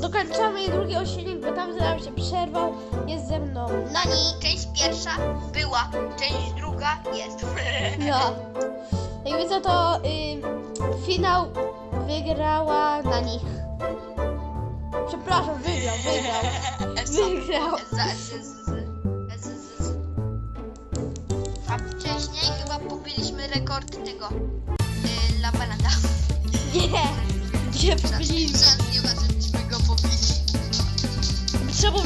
dokończamy drugi odcinek, bo tam nam się przerwał. Jest ze mną. Nani, część pierwsza była, część druga jest. No. Jakby co to y, finał wygrała na nich. Przepraszam, wygrał, wygrał. Wygrał. A wcześniej chyba pobiliśmy rekord tego y, Labalanda. Nie, nie wbiliśmy.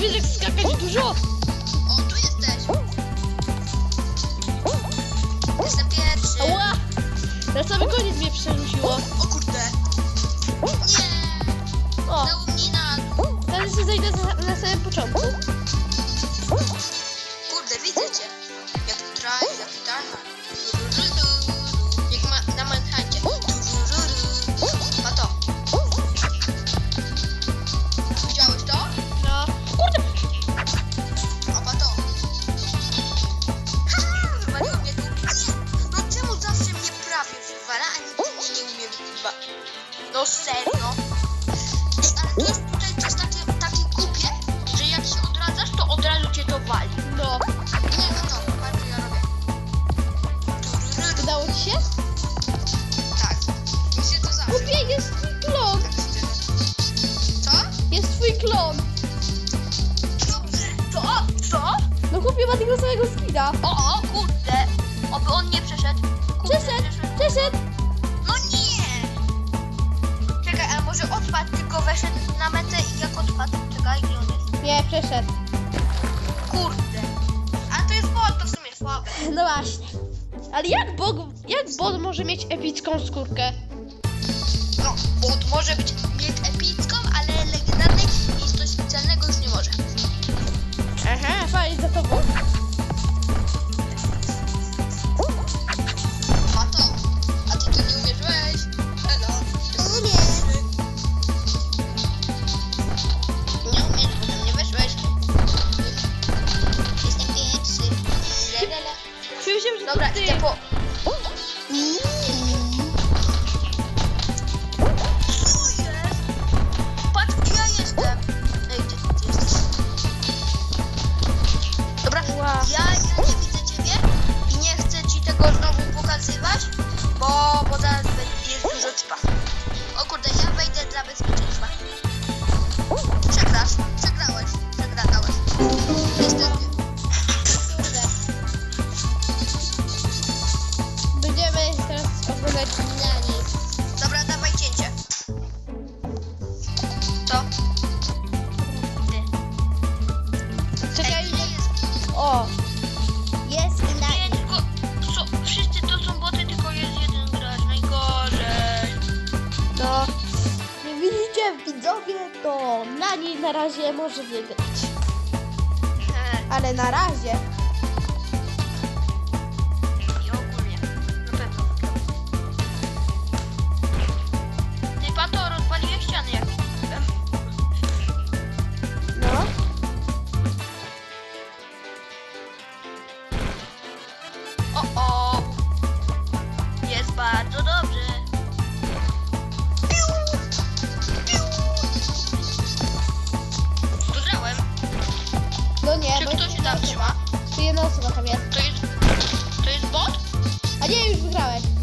Wiedzieć, skakać dużo. O, tu jesteś. Jestem pierwszy. Ała! Na samym koniec mnie przerzuciło. No serio? Ej, ale to jest tutaj coś takie, takie głupie, że jak się odradzasz, to od razu cię to wali. No. Nie, no to, bardzo ja robię. Turururu. Udało ci się? Tak. Mi się to zawsze. Kupię, jest twój klon. Tak. Co? Jest twój klon. Co? Co? No kupię ma tego samego skina. O, o, kurde. Oby on nie Przeszedł, Nie, przeszedł. Kurde. A to jest bot, to w sumie słabe. No właśnie. Ale jak Bog, jak Bot może mieć epicką skórkę? No, bot może być mieć epicką, ale legendarnej 出来店铺 Widzowie, to Nani na razie może wygrać. Ale na razie. No nie, Czy bo kto się tam trzyma? Tu jedna osoba tam jest. To jest, to jest bot? A nie, już wygrałeś.